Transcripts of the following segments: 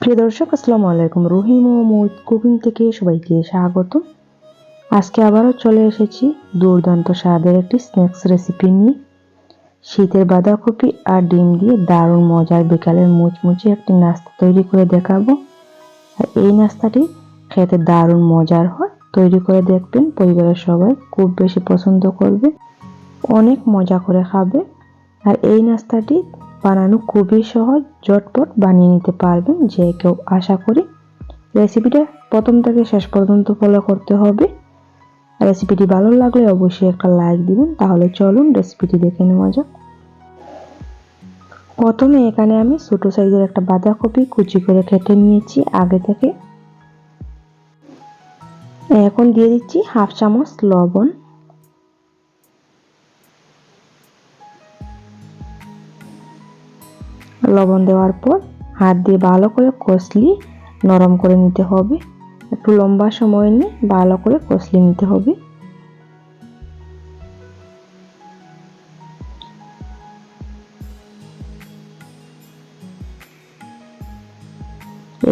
প্রিয় দর্শক, আসসালামু আলাইকুম। রহিম ও মৌদ কুকিং থেকে সবাইকে স্বাগত। আজকে আবারও চলে এসেছি দুর্দান্ত স্বাদের একটি স্ন্যাক্স রেসিপি নিয়ে। শীতের বাঁধাকপি আর ডিম দিয়ে দারুণ মজার বিকালের মুচমুচে একটি নাস্তা তৈরি করে দেখাবো। আর এই নাস্তাটি খেতে দারুণ মজার হয়, তৈরি করে দেখবেন পরিবারের সবাই খুব বেশি পছন্দ করবে, অনেক মজা করে খাবে। আর এই নাস্তাটি বানানো খুবই সহজ, ঝটপট বানিয়ে নিতে পারবেন যে কেউ আশা করি। রেসিপিটা প্রথম থেকে শেষ পর্যন্ত ফলো করতে হবে। রেসিপিটি ভালো লাগলে অবশ্যই একটা লাইক দিবেন। তাহলে চলুন রেসিপিটি দেখে নেওয়া যাক। প্রথমে এখানে আমি ছোট সাইজের একটা বাঁধাকপি কুচি করে কেটে নিয়েছি আগে থেকে। এখন দিয়ে দিচ্ছি হাফ চামচ লবণ। লবণ দেওয়ার পর হাত দিয়ে ভালো করে কষলি নরম করে নিতে হবে। একটু লম্বা সময় নিয়ে ভালো করে কষলি নিতে হবে।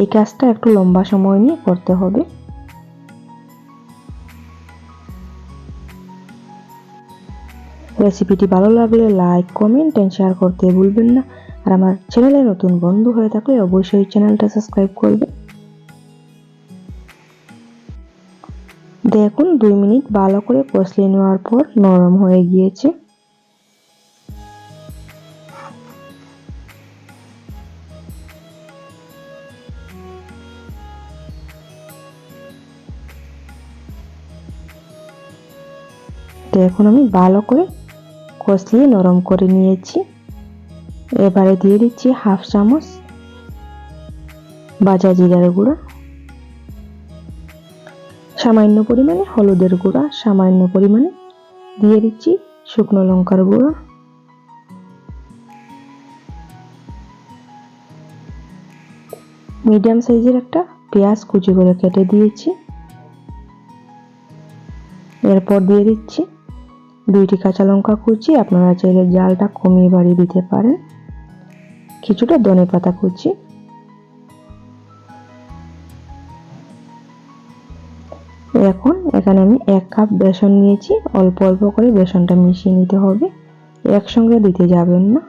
এই কাজটা একটু লম্বা সময় নিয়ে করতে হবে। রেসিপিটি ভালো লাগলে লাইক, কমেন্ট এন্ড শেয়ার করতে ভুলবেন না। আর আমার চ্যানেলে নতুন বন্ধু হয়ে থাকলে অবশ্যই চ্যানেলটা সাবস্ক্রাইব করবে। দেখুন, দুই মিনিট ভালো করে কষলিয়ে নেওয়ার পর নরম হয়ে গিয়েছে। এখন আমি ভালো করে কষলিয়ে নরম করে নিয়েছি। এবারে দিয়ে দিচ্ছি হাফ চামচ বাজা জিরার গুঁড়া, সামান্য পরিমাণে হলুদের গুঁড়া, সামান্য পরিমাণে দিয়ে দিচ্ছি শুকনো লঙ্কার গুঁড়া। মিডিয়াম সাইজের একটা পেঁয়াজ কুচি করে কেটে দিয়েছি। এরপর দিয়ে দিচ্ছি দুইটি কাঁচা লঙ্কা কুচি, আপনারা চাইলে জালটা কমিয়ে বাড়িয়ে দিতে পারেন। কিছুটা ধনে পাতা কুচি। এখন এখানে আমি এক কাপ বেসন নিয়েছি। অল্প অল্প করে বেসনটা মিশিয়ে নিতে হবে। একসঙ্গে দিতে যাবেন না।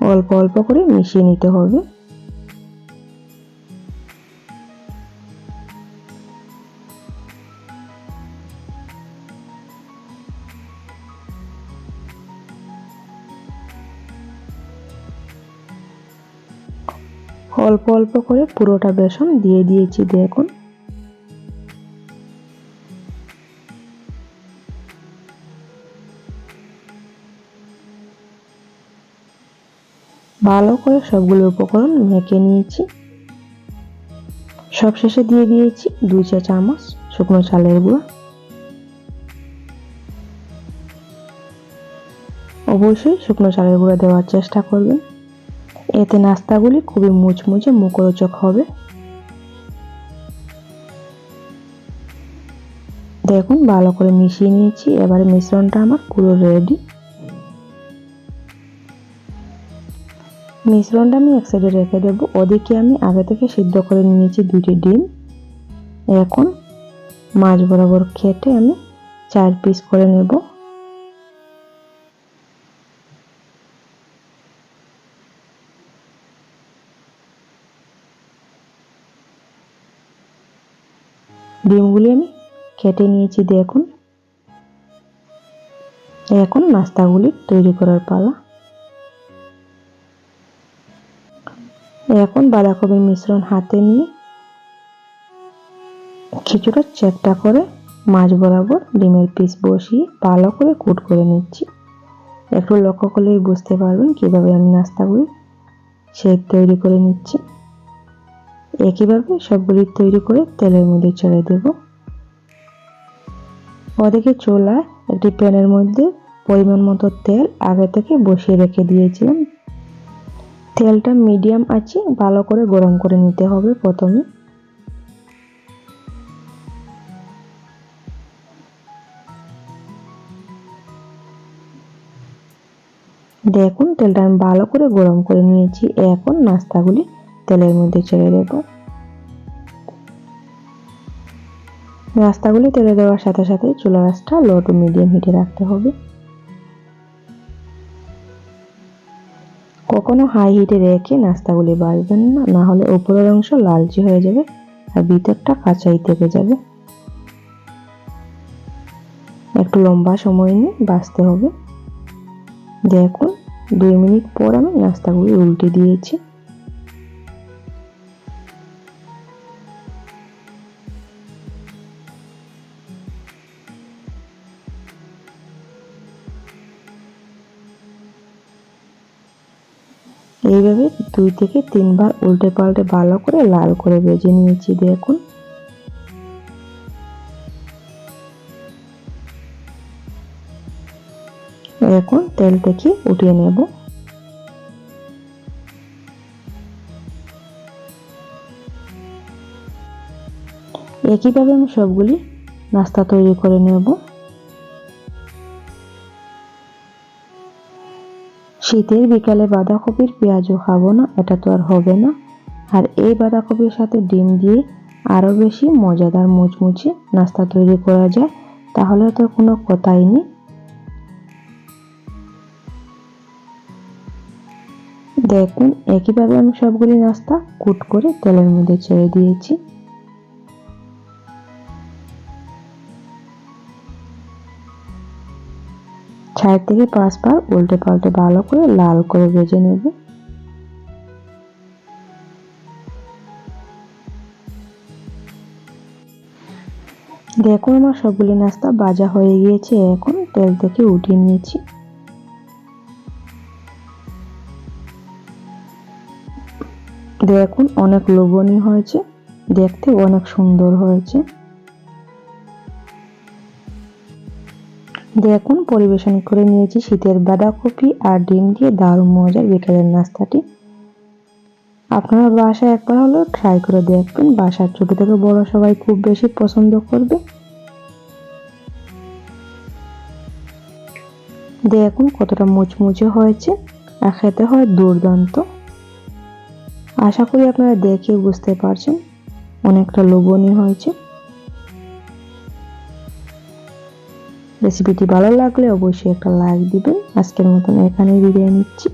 অল্প অল্প করে মিশিয়ে নিতে হবে। অল্প অল্প করে পুরোটা বেসন দিয়ে দিয়েছি দেখুন। ভালো করে সবগুলো উপকরণ মেখে নিয়েছি। সব শেষে দিয়ে দিয়েছি দুই চা চামচ শুকনো চালের গুঁড়া। অবশ্যই শুকনো চালের গুঁড়া দেওয়ার চেষ্টা করবেন। এতে নাস্তাগুলি খুবই মুচমুচে মুখরোচক হবে। দেখুন, ভালো করে মিশিয়ে নিয়েছি। এবারে মিশ্রণটা আমার পুরো রেডি মিশ্রণটা আমি এক সাইডে রেখে দেবো। ওদিকে আমি আগে থেকে সিদ্ধ করে নিয়েছি দুটি ডিম। এখন মাছ বরাবর খেটে আমি চার পিস করে নেব। ডিমগুলি আমি কেটে নিয়েছি দেখুন এখন নাস্তাগুলি তৈরি করার পালা। এখন বাঁধাকপির মিশ্রণ হাতে নিয়ে কিছুটা চেপটা করে মাছ বরাবর ডিমের পিস বসিয়ে ভালো করে কুট করে নিচ্ছি। একটু লক্ষ্য করলেই বুঝতে পারবেন কীভাবে আমি নাস্তাগুলি শেপ তৈরি করে নিচ্ছি। একইভাবে সবগুলি তৈরি করে তেলের মধ্যে ছেড়ে দেব। ওদিকে চোলা একটি প্যানের মধ্যে পরিমাণ মতো তেল আগে থেকে বসিয়ে রেখে দিয়েছিলাম। তেলটা মিডিয়াম আছে ভালো করে গরম করে নিতে হবে প্রথমে। দেখুন, তেলটা আমি ভালো করে গরম করে নিয়েছি। এখন নাস্তাগুলি তেলের মধ্যে ছেড়ে দেব। নাস্তাগুলি তেলে দেওয়ার সাথে সাথে চুলা রাসটা লো টু মিডিয়াম হিটে রাখতে হবে। কখনো হাই হিটে রেখে নাস্তাগুলি বাড়বেন না না হলে উপরের অংশ লালচে হয়ে যাবে আর ভিতরটা কাঁচাই থেকে যাবে। একটু লম্বা সময় নিয়ে বাঁচতে হবে। দেখুন, দুই মিনিট পর আমি নাস্তাগুলি উল্টে দিয়েছি। এইভাবে দুই থেকে তিনবার উল্টে পাল্টে ভালো করে লাল করে ভেজে নিয়েছি, দেখুন। এখন তেল থেকে উঠিয়ে নেব। একইভাবে আমি সবগুলি নাস্তা তৈরি করে নেব। শীতের বিকালে বাঁধাকপির পেঁয়াজও খাব না, এটা তো আর হবে না। আর এই বাঁধাকপির সাথে ডিম দিয়ে আরও বেশি মজাদার মুচমুচে নাস্তা তৈরি করা যায়, তাহলে তো কোনো কথাই নেই। দেখুন, একইভাবে আমি সবগুলি নাস্তা কুট করে তেলের মধ্যে ছেড়ে দিয়েছি। চার থেকে পাঁচবার উল্টে পাল্টে ভালো করে লাল করে ভেজে নেব। দেখুন আমার সবগুলি নাস্তা বাজা হয়ে গিয়েছে, এখন তেল থেকে উঠিয়ে নিয়েছি। দেখুন, অনেক লোভনীয় হয়েছে, দেখতে অনেক সুন্দর হয়েছে। দেখুন পরিবেশন করে নিয়েছি শীতের বাঁধাকপি আর ডিম দিয়ে দারুণ মজার বিকেলের নাস্তাটি। আপনারা বাসায় একবার হলেও ট্রাই করে দেখবেন। বাসার ছোট থেকে বড় সবাই খুব বেশি পছন্দ করবে। দেখুন কতটা মুচমুচে হয়েছে আর খেতে হয় দুর্দান্ত। আশা করি আপনারা দেখে বুঝতে পারছেন। অনেকটা লোভনীয় হয়েছে। রেসিপিটি ভালো লাগলে অবশ্যই একটা লাইক দিবেন। আজকের মতন এখানেই বিদায় নিচ্ছি।